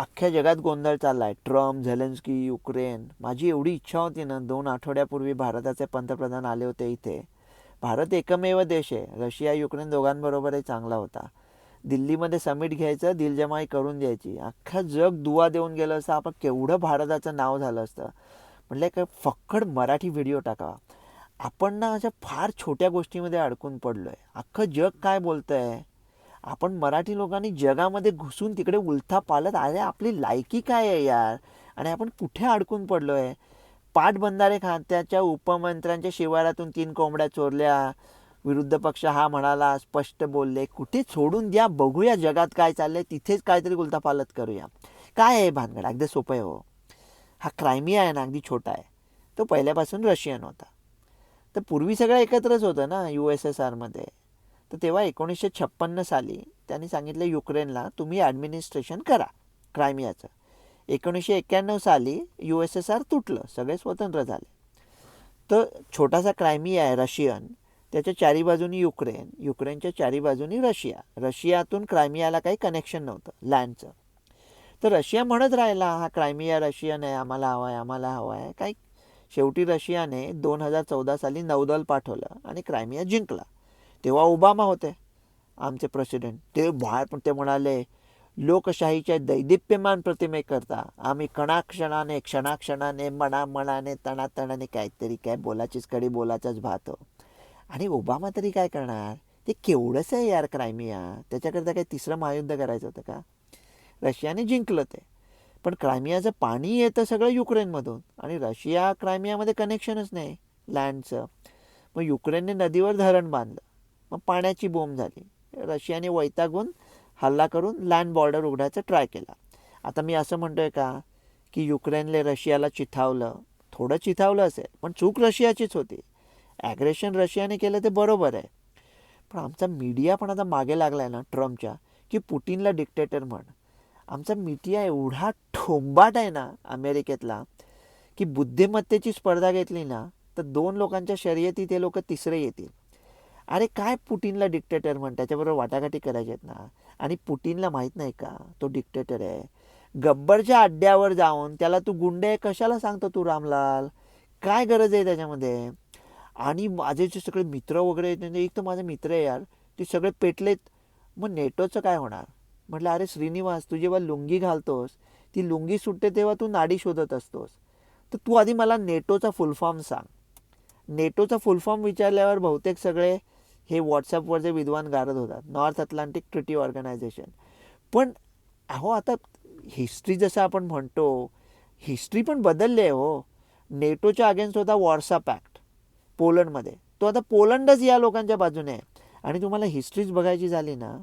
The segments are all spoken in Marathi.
अख्ख्या जगात गोंधळ चाललाय. Trump Zelensky Ukraine. माझी एवढी इच्छा होती ना दोन आठवड्यापूर्वी भारताचे पंतप्रधान आले होते इथे. भारत एकमेव देश आहे. रशिया युक्रेन दोघांबरोबरही चांगला होता. दिल्लीमध्ये समिट घ्यायचं दिलजमाई करून द्यायची. अख्खा जग दुवा देऊन गेलं असतं. आपण केवढं भारताचं नाव झालं असतं. म्हटलं काय फक्कड मराठी व्हिडिओ टाकावा आपण ना अशा फार छोट्या गोष्टीमध्ये अडकून पडलो आहे अख्खं जग काय बोलतं आहे आपण मराठी लोकांनी जगामध्ये घुसून तिकडे उलथा पालत अरे आपली लायकी काय आहे यार? आणि आपण कुठे अडकून पडलो आहे पाटबंधारे खात्याच्या उपमंत्र्यांच्या शिवारातून तीन कोंबड्या चोरल्या. विरुद्ध पक्ष हा म्हणाला स्पष्ट बोलले कुठे सोडून द्या बघूया जगात काय चाललंय तिथेच काहीतरी उलथापालत करूया. काय आहे भानगड? अगदी सोपं आहे हो. हा क्रायमिया आहे ना अगदी छोटा आहे. तो पहिल्यापासून रशियन होता. तर पूर्वी सगळं एकत्रच होतं ना यू एस एस आरमध्ये. तर तेव्हा एकोणीसशे छप्पन्न साली त्यांनी सांगितलं युक्रेनला तुम्ही ॲडमिनिस्ट्रेशन करा क्रायमियाचं. एकोणीसशे एक्क्याण्णव साली यू एस एस आर तुटलं सगळे स्वतंत्र झाले. तर छोटासा क्रायमिया आहे रशियन. त्याच्या चारी बाजूनी युक्रेन युक्रेनच्या चारी बाजूनी रशिया. रशियातून क्रायमियाला काही कनेक्शन नव्हतं लँडचं तर रशिया म्हणत राहिला हा क्रायमिया रशियन आहे आम्हाला हवा आहे आम्हाला हवा आहे काही शेवटी रशियाने दोन हजार चौदा साली नौदल पाठवलं आणि क्रायमिया जिंकला. तेव्हा ओबामा होते आमचे प्रेसिडेंट. ते बाहेर पण ते म्हणाले लोकशाहीच्या दैदिप्यमान प्रतिमेकरता आम्ही कणाक्षणाने क्षणाक्षणाने मना मनाने तणातणाने काहीतरी काय बोलाचीच कडी बोलाचाच भातो हो. आणि ओबामा तरी काय करणार? ते केवढंच आहे यार क्रायमिया? त्याच्याकरता काय तिसरं महायुद्ध करायचं होतं का? रशियाने जिंकलं ते. पण क्रायमियाचं पाणी येतं सगळं युक्रेनमधून आणि रशिया क्रायमियामध्ये कनेक्शनच नाही लँडचं मग युक्रेनने नदीवर धरण बांधलं. मग पाण्याची बोंब झाली. रशियाने वैतागून हल्ला करून लँड बॉर्डर उघडायचा ट्राय केला. आता मी असं म्हणतोय का की युक्रेनले रशियाला चिथावलं थोडं चिथावलं असेल पण चूक रशियाचीच होती. ॲग्रेशन रशियाने केलं ते बरोबर आहे. पण आमचा मीडिया पण आता मागे लागला आहे ना ट्रम्पच्या की पुटिनला डिक्टेटर म्हण. आमचा मीडिया एवढा ठोंबाट आहे ना अमेरिकेतला की बुद्धिमत्तेची स्पर्धा घेतली ना तर दोन लोकांच्या शर्यती ते लोक तिसरे येतील. अरे काय पुटिनला डिक्टेटर म्हण त्याच्याबरोबर वाटाघाटी करायच्यात ना. आणि पुटिनला माहीत नाही का तो डिक्टेटर आहे. गब्बरच्या अड्ड्यावर जाऊन त्याला तू गुंडे कशाला सांगतो तू रामलाल? काय गरज आहे त्याच्यामध्ये? आणि माझे जे सगळे मित्र वगैरे आहेत म्हणजे एक तर माझे मित्र आहे यार ते सगळे पेटलेत. मग नेटोचं काय होणार? म्हटलं अरे श्रीनिवास तू जेव्हा लुंगी घालतोस ती लुंगी सुटते तेव्हा तू नाडी शोधत असतोस. तर तू आधी मला नेटोचा फुलफॉर्म सांग. नेटोचा फुलफॉर्म विचारल्यावर बहुतेक सगळे हे व्हॉट्सअपवर जे विद्वान गारद होतात नॉर्थ अटलांटिक ट्रिटी ऑर्गनायझेशन पण अहो आता हिस्ट्री जसं आपण म्हणतो हिस्ट्री पण बदलली आहे हो. नेटोच्या अगेन्स्ट होता वॉर्सा पॅक्ट पोलंडमध्ये. तो आता पोलंडच या लोकांच्या बाजूने आहे. आणि तुम्हाला हिस्ट्रीच बघायची झाली ना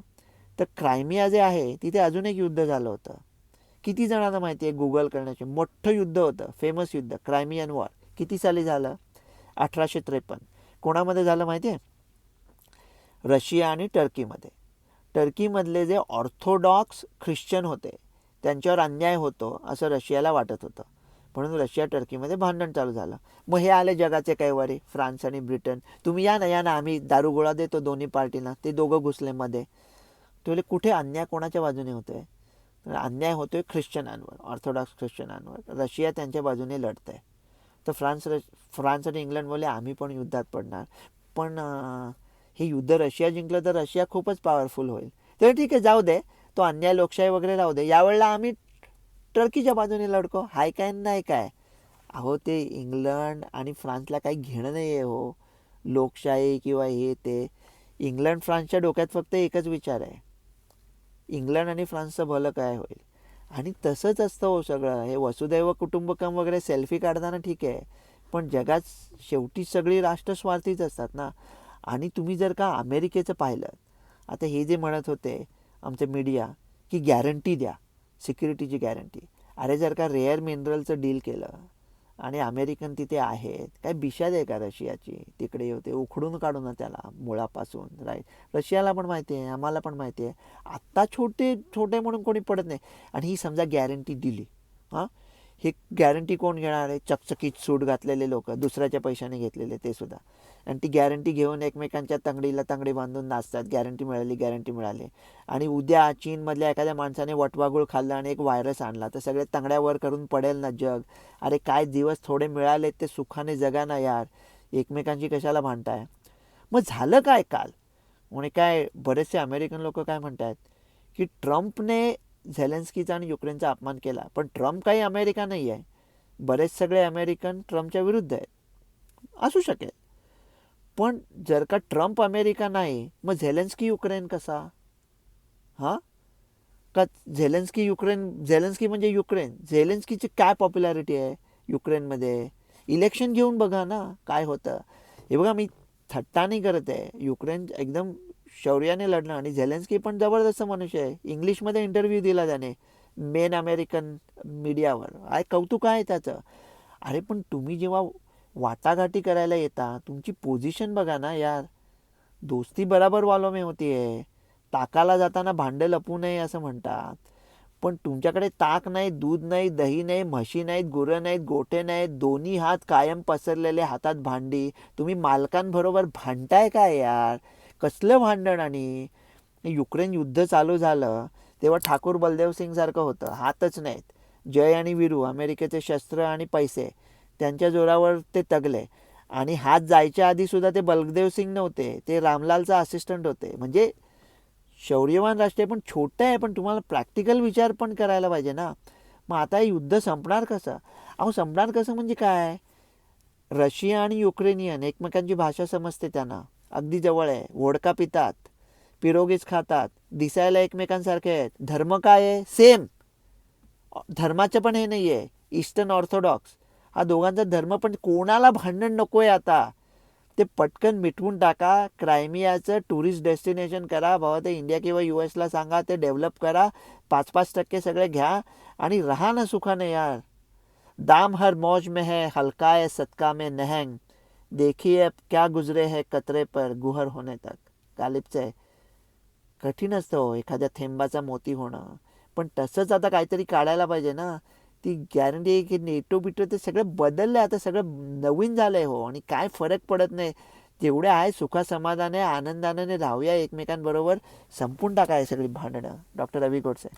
तर क्रायमिया जे आहे तिथे अजून एक युद्ध झालं होतं. किती जणांना माहिती आहे गुगल करण्याचे? मोठं युद्ध होतं फेमस युद्ध क्रायमियन वॉर किती साली झालं? अठराशे त्रेपन्न. कोणामध्ये झालं माहिती आहे? रशिया आणि टर्कीमध्ये. टर्कीमधले जे ऑर्थोडॉक्स ख्रिश्चन होते त्यांच्यावर अन्याय होतो असं रशियाला वाटत होतं. म्हणून रशिया टर्कीमध्ये भांडण चालू झालं. मग हे आले जगाचे कैवारी फ्रान्स आणि ब्रिटन. तुम्ही या ना या ना आम्ही दारुगोळा देतो दोन्ही पार्टीला ते दोघं घुसले मध्ये ते कुठे अन्याय कोणाच्या बाजूने होतोय? तर अन्याय होतोय ख्रिश्चनांवर ऑर्थोडॉक्स ख्रिश्चनांवर. रशिया त्यांच्या बाजूने लढत आहे तर फ्रान्स रश फ्रान्स आणि इंग्लंड बोलले आम्ही पण युद्धात पडणार. पण हे युद्ध रशिया जिंकलं तर रशिया खूपच पॉवरफुल होईल. तर ठीक आहे जाऊ दे. तो अन्याय लोकशाही वगैरे राहू दे. यावेळेला आम्ही टर्कीच्या बाजूने लढको. हाय काय नाही काय? अहो ते इंग्लंड आणि फ्रान्सला काही घेणं नाही आहे हो. लोकशाही किंवा हे ते. इंग्लंड फ्रान्सच्या डोक्यात फक्त एकच विचार आहे. इंग्लंड आणि फ्रान्सचं भलं काय होईल? आणि तसंच असतं हो सगळं. हे वसुदैव कुटुंबकम वगैरे सेल्फी काढताना ठीक आहे. पण जगात शेवटी सगळी राष्ट्रस्वार्थीच असतात ना. आणि तुम्ही जर का अमेरिकेचं पाहिलं आता हे जे म्हणत होते आमचे मीडिया की गॅरंटी द्या सिक्युरिटीची गॅरंटी अरे जर का रेअर मिनरलचं डील केलं आणि अमेरिकन तिथे आहेत काय बिशाद आहे का रशियाची? तिकडे होते उखडून काढू ना त्याला मुळापासून राईट रशियाला पण माहिती आहे आम्हाला पण माहिती आहे. आत्ता छोटे छोटे म्हणून कोणी पडत नाही. आणि ही समजा गॅरंटी दिली हां? ही गॅरंटी कोण घेणार आहे? चकचकीत सूट घातलेले लोक दुसऱ्याच्या पैशाने घेतलेले ते सुद्धा. आणि ती गॅरंटी घेऊन एकमेकांच्या तंगडीला तंगडी बांधून नाचतात. गॅरंटी मिळाली गॅरंटी मिळाली. आणि उद्या चीनमधल्या एखाद्या माणसाने वटवागुळ खाल्लं आणि एक व्हायरस आणला. तर सगळे तंगड्यावर करून पडेल ना जग. अरे काय दिवस थोडे मिळाले ते सुखाने जगा ना यार. एकमेकांची कशाला भांडताय? मग झालं काय काल? म्हणे काय बरेचसे अमेरिकन लोक काय म्हणतात की ट्रम्पने झेलेन्स्कीचा आणि युक्रेनचा अपमान केला. पण ट्रम्प काही अमेरिका नाही आहे बरेच सगळे अमेरिकन ट्रम्पच्या विरुद्ध आहेत. असू शकेल. पण जर का ट्रम्प अमेरिका नाही मग झेलेन्स्की युक्रेन कसा? हां? का झेलेन्स्की युक्रेन झेलेन्स्की म्हणजे युक्रेन. झेलेन्स्कीची काय पॉप्युलॅरिटी आहे युक्रेनमध्ये? इलेक्शन घेऊन बघा ना काय होतं. हे बघा मी थट्टा नाही करत आहे. युक्रेन एकदम शौर्याने लढणं आणि झेलेन्स्की पण जबरदस्त मनुष्य आहे. इंग्लिशमध्ये इंटरव्ह्यू दिला त्याने मेन अमेरिकन मीडियावर आहे कौतुक आहे त्याचं? अरे पण तुम्ही जेव्हा वाटाघाटी करायला येता तुमची पोझिशन बघा ना यार. दोस्ती बराबर वालो मे होती आहे. ताकाला जाताना भांडे लपू नये असं म्हणतात. पण तुमच्याकडे ताक नाही दूध नाही दही नाही म्हशी नाहीत गुरं नाहीत गोठे नाहीत दोन्ही हात कायम पसरलेले हातात भांडी. तुम्ही मालकांबरोबर भांडताय काय यार? कसलं भांडण आणि? युक्रेन युद्ध चालू झालं तेव्हा ठाकूर बलदेव सिंग सारखं होतं. हातच नाहीत. जय आणि वीरू अमेरिकेचे शस्त्र आणि पैसे. त्यांच्या जोरावर ते तगले. आणि हात जायच्या आधी सुद्धा ते बलदेव सिंग नव्हते. ते रामलालचा असिस्टंट होते. म्हणजे शौर्यवान राष्ट्र पण छोटं आहे. पण तुम्हाला प्रॅक्टिकल विचार पण करायला पाहिजे ना. मग आता युद्ध संपणार कसं? अहो संपणार कसं म्हणजे काय? रशिया आणि युक्रेनियन एकमेकांची भाषा समजते त्यांना. अगदी जवळ आहे. वोडका पितात पिरोगीच खातात दिसायला एकमेकांसारखे आहेत. धर्म काय आहे? सेम धर्माचं पण हे नाही आहे ईस्टर्न ऑर्थोडॉक्स हा दोघांचा धर्म पण कोणाला भांडण नको आहे आता. ते पटकन मिटवून टाका. क्रायमियाचं टुरिस्ट डेस्टिनेशन करा. बाबा ते इंडिया किंवा यू एसला सांगा. ते डेव्हलप करा. पाच पाच टक्के सगळे घ्या. आणि राहा ना सुखाने यार. दाम हर मौज में है हलका आहे सदका में नहंग. देखिए अब क्या गुजरे है कतरे पर गुहर होने तक। गालिबचं आहे कठीण असतं हो एखाद्या थेंबाचा मोती होणं. पण तसंच आता काहीतरी काढायला पाहिजे ना. ती गॅरंटी आहे की नेटो बिटो ते सगळं बदललं आहे आता सगळं नवीन झालं आहे हो आणि काय फरक पडत नाही. जेवढे आहे सुखासमाधाने आनंदाने राहूया एकमेकांबरोबर संपून टाकाय सगळी भांडणं. डॉक्टर रवी गोडसे